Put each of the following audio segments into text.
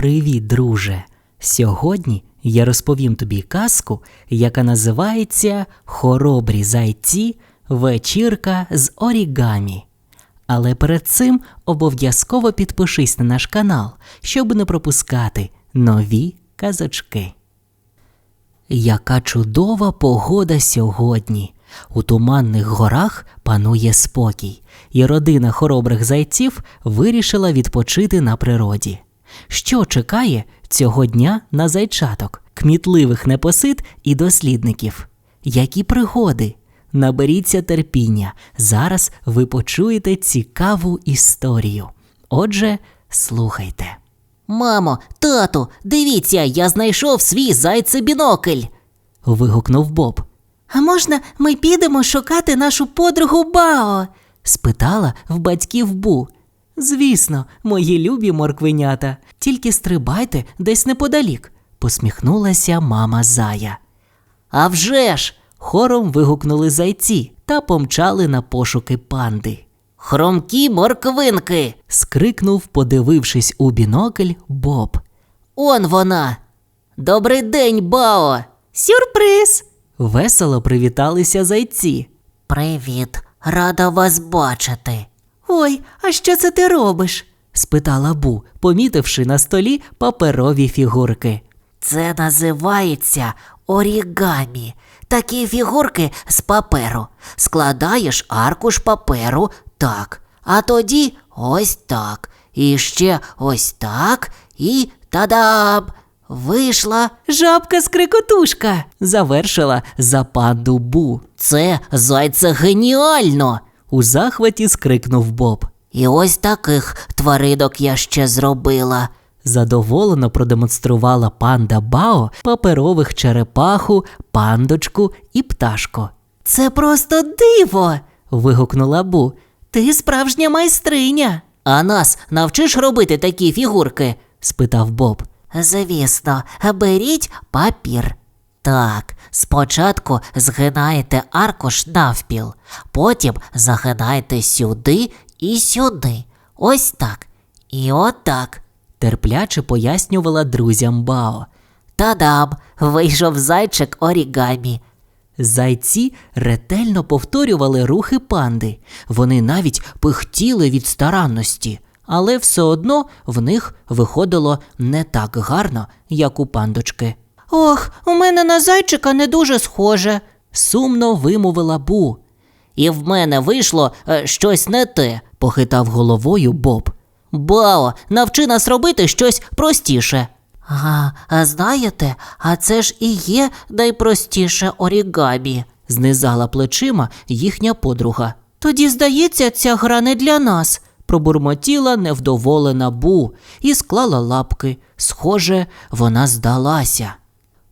Привіт, друже! Сьогодні я розповім тобі казку, яка називається Хоробрі зайці вечірка з орігамі. Але перед цим обов'язково підпишись на наш канал, щоб не пропускати нові казочки. Яка чудова погода сьогодні! У туманних горах панує спокій, і родина хоробрих зайців вирішила відпочити на природі. Що чекає цього дня на зайчаток, кмітливих непосид і дослідників? Які пригоди? Наберіться терпіння. Зараз ви почуєте цікаву історію. Отже, слухайте. Мамо, тату, дивіться, я знайшов свій зайцебінокль. вигукнув Боб. А можна ми підемо шукати нашу подругу Бао? спитала в батьків Бу. Звісно, мої любі морквенята, тільки стрибайте десь неподалік, посміхнулася мама зая. А вже ж! Хором вигукнули зайці та помчали на пошуки панди. Хромкі морквинки. Скрикнув, подивившись у бінокль Боб. Он вона. Добрий день, Бао. Сюрприз. Весело привіталися зайці. Привіт, рада вас бачити. Ой, а що це ти робиш? спитала Бу, помітивши на столі паперові фігурки. Це називається орігамі. Такі фігурки з паперу. Складаєш аркуш паперу так, а тоді ось так. І ще ось так. І тадам! Вийшла. Жабка скрикотушка. Завершила за панду Бу. Це зайце геніально. У захваті скрикнув Боб. І ось таких тваринок я ще зробила. Задоволено продемонструвала панда Бао паперових черепаху, пандочку і пташку. Це просто диво. Вигукнула Бу. Ти справжня майстриня. А нас навчиш робити такі фігурки? спитав Боб. Звісно, беріть папір. Так, спочатку згинаєте аркуш навпіл, потім загинаєте сюди і сюди. Ось так. І отак. Терпляче пояснювала друзям Бао. Та-дам! Вийшов зайчик орігамі. Зайці ретельно повторювали рухи панди. Вони навіть пихтіли від старанності, але все одно в них виходило не так гарно, як у пандочки. Ох, у мене на зайчика не дуже схоже. Сумно вимовила Бу, І в мене вийшло е, щось не те. похитав головою Боб. Бао, навчи нас робити щось простіше. А, а знаєте, а це ж і є найпростіше орігамі. Знизала плечима їхня подруга. Тоді, здається, ця гра не для нас. Пробурмотіла невдоволена Бу і склала лапки. Схоже, вона здалася.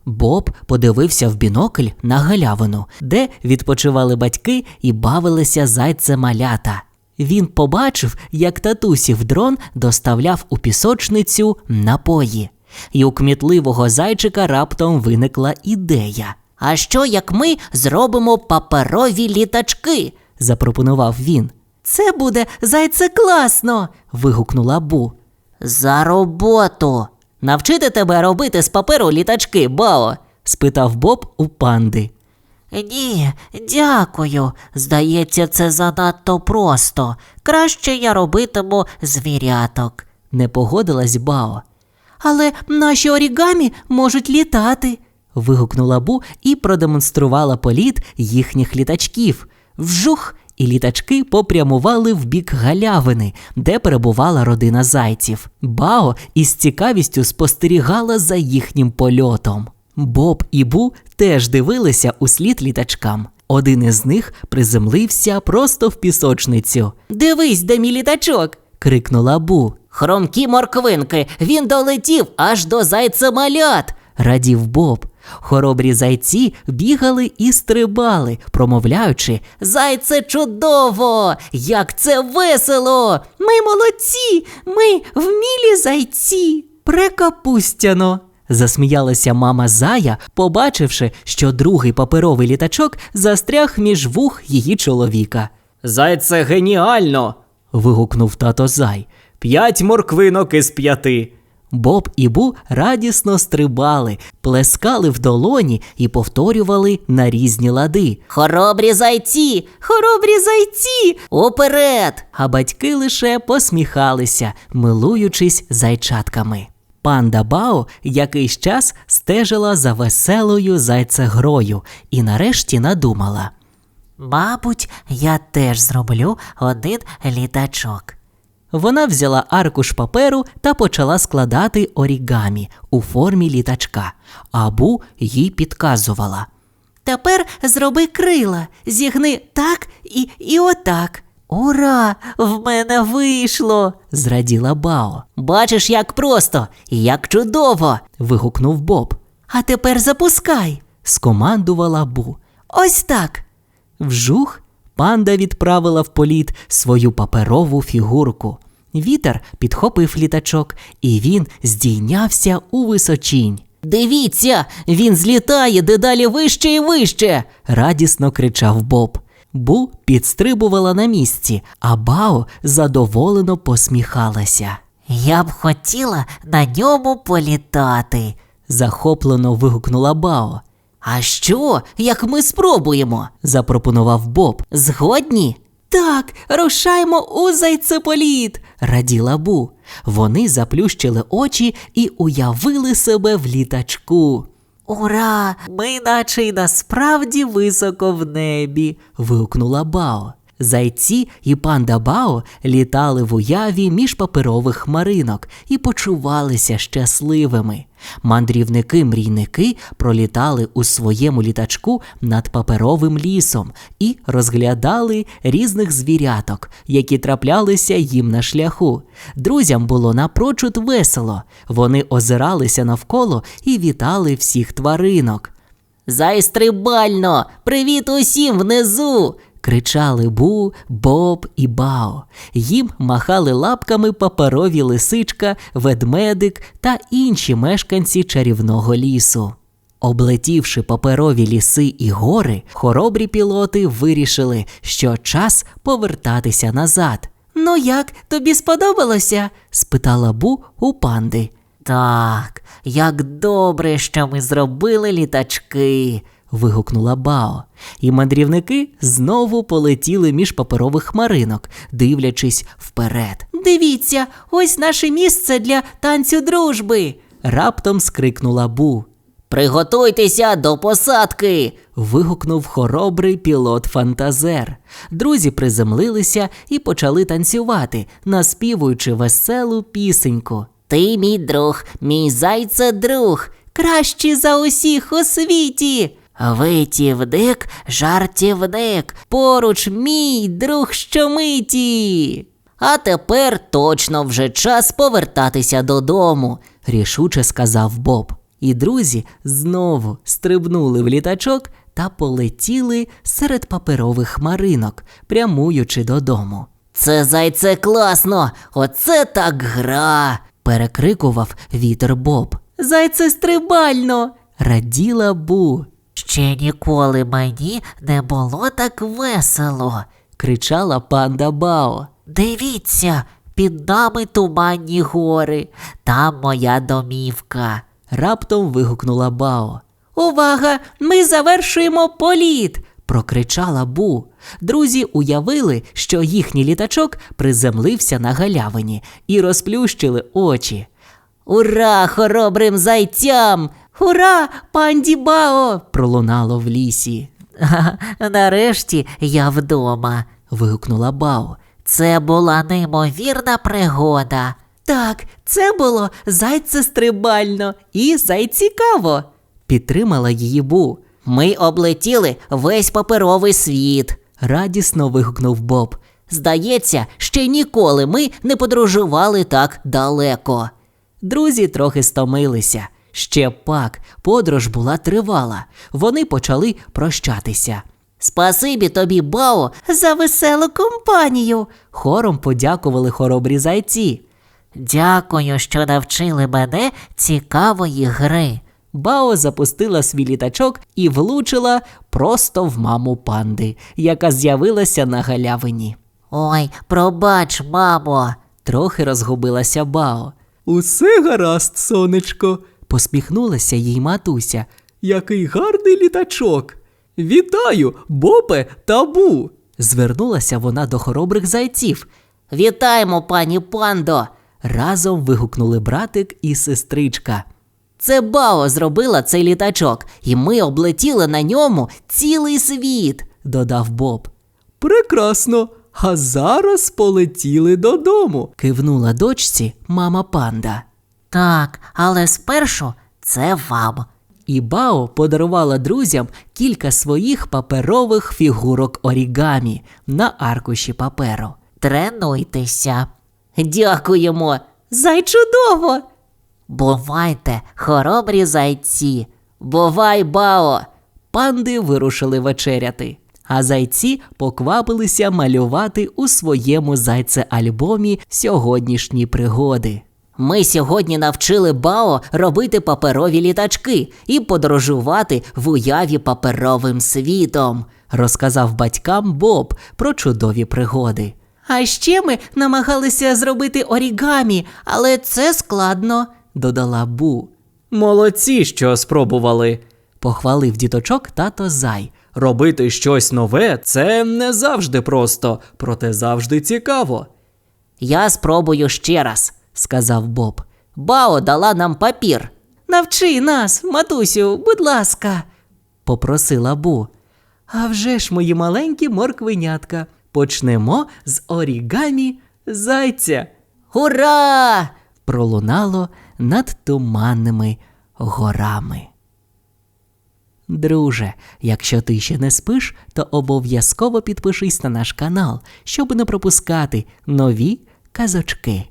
Боб подивився в бінокль на галявину, де відпочивали батьки і бавилися зайце-малята. Він побачив, як татусів дрон доставляв у пісочницю напої. І у кмітливого зайчика раптом виникла ідея. А що як ми зробимо паперові літачки? Запропонував він. Це буде зайце класно. Вигукнула Бу. За роботу. Навчити тебе робити з паперу літачки, Бао. спитав Боб у панди. Ні, дякую. Здається, це занадто просто. Краще я робитиму звіряток. Не погодилась Бао. Але наші орігамі можуть літати. Вигукнула Бу і продемонструвала політ їхніх літачків. Вжух, і літачки попрямували в бік галявини, де перебувала родина зайців. Бао із цікавістю спостерігала за їхнім польотом. Боб і Бу теж дивилися у слід літачкам. Один із них приземлився просто в пісочницю. Дивись, де мій літачок. Крикнула Бу. Хромкі морквинки, він долетів аж до зайцемалят. Радів Боб. Хоробрі зайці бігали і стрибали, промовляючи Зайце чудово! Як це весело! Ми молодці, ми вмілі зайці. Прекапустяно. Засміялася мама Зая, побачивши, що другий паперовий літачок застряг між вух її чоловіка. Зайце геніально. вигукнув тато Зай. П'ять морквинок із п'яти. Боб і Бу радісно стрибали, плескали в долоні і повторювали на різні лади. Хоробрі зайці, хоробрі зайці, уперед! А батьки лише посміхалися, милуючись зайчатками. Панда Бао якийсь час стежила за веселою зайцегрою і нарешті надумала. Мабуть, я теж зроблю один літачок. Вона взяла аркуш паперу та почала складати орігамі у формі літачка, а Бу їй підказувала. Тепер зроби крила, зігни так і, і отак. Ура! В мене вийшло! Зраділа Бао. Бачиш, як просто і як чудово. Вигукнув Боб. А тепер запускай. Скомандувала Бу. Ось так. Вжух панда відправила в політ свою паперову фігурку. Вітер підхопив літачок, і він здійнявся у височінь. Дивіться, він злітає дедалі вище і вище. радісно кричав Боб. Бу підстрибувала на місці, а Бао задоволено посміхалася. Я б хотіла на ньому політати. Захоплено вигукнула Бао. А що, як ми спробуємо? Запропонував Боб. Згодні? Так, рушаймо у зайцеполіт. Раділа Бу. Вони заплющили очі і уявили себе в літачку. Ура! Ми наче й насправді високо в небі. вигукнула Бао. Зайці і панда Бао літали в уяві між паперових хмаринок і почувалися щасливими. Мандрівники-мрійники пролітали у своєму літачку над паперовим лісом і розглядали різних звіряток, які траплялися їм на шляху. Друзям було напрочуд весело. Вони озиралися навколо і вітали всіх тваринок. Зайстрибально! Привіт усім внизу! Кричали Бу, Боб і Бао. Їм махали лапками паперові лисичка, ведмедик та інші мешканці чарівного лісу. Облетівши паперові ліси і гори, хоробрі пілоти вирішили, що час повертатися назад. Ну як, тобі сподобалося? спитала Бу у панди. Так, як добре, що ми зробили літачки. Вигукнула Бао. І мандрівники знову полетіли між паперових хмаринок, дивлячись вперед. Дивіться, ось наше місце для танцю дружби. Раптом скрикнула Бу. Приготуйтеся до посадки. Вигукнув хоробрий пілот фантазер. Друзі приземлилися і почали танцювати, наспівуючи веселу пісеньку. Ти мій друг, мій зайце друг. Кращі за усіх у світі. Витівник, жартівник, поруч мій друг щомиті. А тепер точно вже час повертатися додому. рішуче сказав Боб. І друзі знову стрибнули в літачок та полетіли серед паперових хмаринок, прямуючи додому. Це зайце класно, оце так гра. Перекрикував вітер Боб. Зайце стрибально. Раділа Бу. Ще ніколи мені не було так весело. кричала панда Бао. Дивіться, під нами туманні гори, там моя домівка. Раптом вигукнула Бао. Увага! Ми завершуємо політ. Прокричала Бу. Друзі уявили, що їхній літачок приземлився на галявині і розплющили очі. Ура, хоробрим зайцям! Ура, панді Бао! Пролунало в лісі. Нарешті я вдома. Вигукнула Бао. Це була неймовірна пригода. Так, це було зайце стрибально і зайцікаво. Підтримала її Бу. Ми облетіли весь паперовий світ. Радісно вигукнув Боб. Здається, ще ніколи ми не подорожували так далеко. Друзі трохи стомилися. Ще пак, подорож була тривала. Вони почали прощатися. Спасибі тобі, Бао, За веселу компанію. Хором подякували хоробрі зайці. Дякую, що навчили мене цікавої гри. Бао запустила свій літачок і влучила просто в маму панди, яка з'явилася на галявині. Ой, пробач, мамо. Трохи розгубилася Бао. Усе гаразд, сонечко, посміхнулася їй матуся. Який гарний літачок. Вітаю, Бопе та Бу. Звернулася вона до хоробрих зайців. Вітаємо, пані пандо! Разом вигукнули братик і сестричка. Це Бао зробила цей літачок, і ми облетіли на ньому цілий світ. додав Боб. Прекрасно. А зараз полетіли додому. кивнула дочці мама панда. Так, але спершу це вам. І Бао подарувала друзям кілька своїх паперових фігурок орігамі на аркуші паперу. Тренуйтеся. Дякуємо. Зай чудово! Бувайте, хоробрі зайці. Бувай, Бао. Панди вирушили вечеряти, а зайці поквапилися малювати у своєму зайце-альбомі сьогоднішні пригоди. Ми сьогодні навчили Бао робити паперові літачки і подорожувати в уяві паперовим світом. Розказав батькам Боб про чудові пригоди. А ще ми намагалися зробити орігамі, але це складно. додала Бу. Молодці, що спробували, похвалив діточок тато Зай. Робити щось нове це не завжди просто, проте завжди цікаво, Я спробую ще раз, сказав Боб. Бао дала нам папір. Навчи нас, матусю, будь ласка. попросила Бу. А вже ж, мої маленькі морквенятка, почнемо з орігамі зайця. Ура! пролунало над туманними горами. Друже, якщо ти ще не спиш, то обов'язково підпишись на наш канал, щоб не пропускати нові казочки.